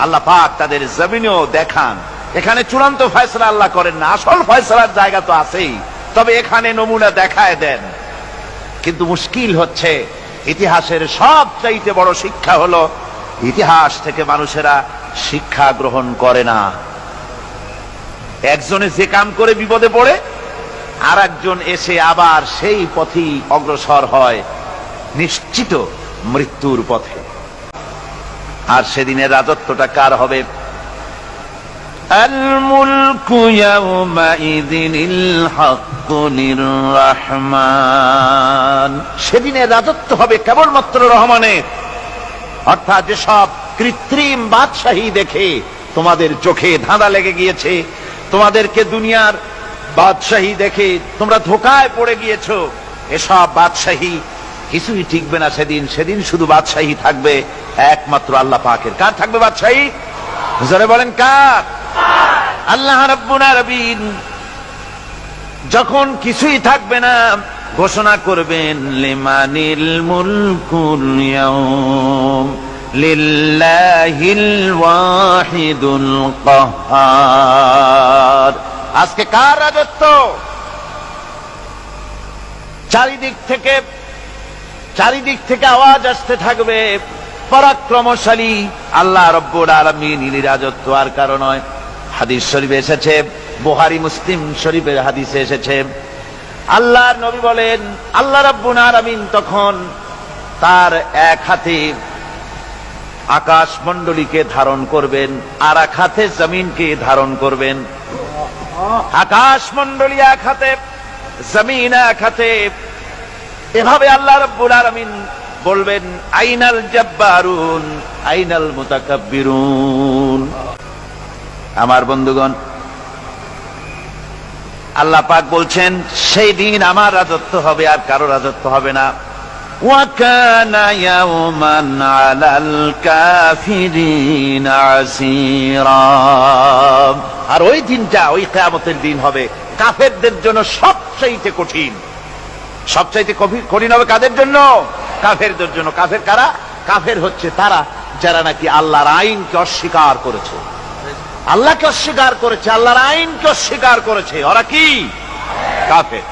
আল্লাহ পাক তাদের জমিনেও দেখান। এখানে চূড়ান্ত ফয়সলা আল্লাহ করেন না। আসল ফয়সলার জায়গা তো আছেই। তবে এখানে নমুনা দেখায় দেন। কিন্তু মুশকিল হচ্ছে, ইতিহাসের সবচাইতে বড় শিক্ষা হলো, ইতিহাস থেকে মানুষেরা শিক্ষা গ্রহণ করে না। একজনে যে কাম করে বিপদে পড়ে আর একজন এসে আবার সেই পথেই অগ্রসর হয়, নিশ্চিত মৃত্যুর পথে। আর সেদিনের রাজত্বটা কার হবে الملك يومئذ الحق للرحمن সেদিনের রাজত্ব হবে কেবলমাত্র রহমানের অর্থাৎ যেসব কৃত্রিম বাদশাহী দেখে তোমাদের চোখে ধাঁধা লেগে গিয়েছে তোমাদেরকে দুনিয়ার বাদশাহী দেখে তোমরা ধোকায় পড়ে গিয়েছো এসব বাদশাহী কিছুই টিকবে না সেদিন। সেদিন শুধু বাদশাহী থাকবে, একমাত্র আল্লাহ পাকের। কার থাকবে বাদশাহী? জোরে বলেন, কার? আল্লাহ রাব্বুল আলামিন যখন কিছুই থাকবে না, ঘোষণা করবেন, লিমানিল মুলকুল ইয়াউম, লিল্লাহিল ওয়াহিদুল কাহ্হার আজকে কার রাজত্ব? চারিদিক থেকে চারিদিক থেকে আওয়াজ আসতে থাকবে। পরাক্রমশালী আল্লাহ রব্বুর আলমিন রাজত্ব আর কারণ নয়। হাদিস শরীফে এসেছে বুহারি মুসলিম শরীফের হাদিসে এসেছে। আল্লাহর নবী বলেন, আল্লাহ রব্বুল আলমিন তখন তার এক হাতে আকাশ মণ্ডলীকে ধারণ করবেন, আর এক হাতে জমিনকে ধারণ করবেন। আকাশ মণ্ডলী এক হাতে, জমিন এক হাতে এভাবে আল্লাহ রব্বুল আলমিন বলবেন, আইনাল জব্বারুন, আইনাল মুতাকাব্বিরুন। আমার বন্ধুগণ, আল্লাহ পাক বলছেন, সেই দিন আমার রাজত্ব হবে আর কারও রাজত্ব হবে না। আর ওই দিনটা, ওই কেয়ামতের দিন হবে। কাফেরদের জন্য সবচেয়ে কঠিন। সবচাইতে কঠিন হবে কাদের জন্য? কাফেরদের জন্য। কাফের কারা? কাফের হচ্ছে তারা যারা নাকি আল্লাহর আইনকে অস্বীকার করেছে। আল্লাহকে অস্বীকার করেছে, আল্লাহর আইনকে অস্বীকার করেছে। ওরা কি? কাফের।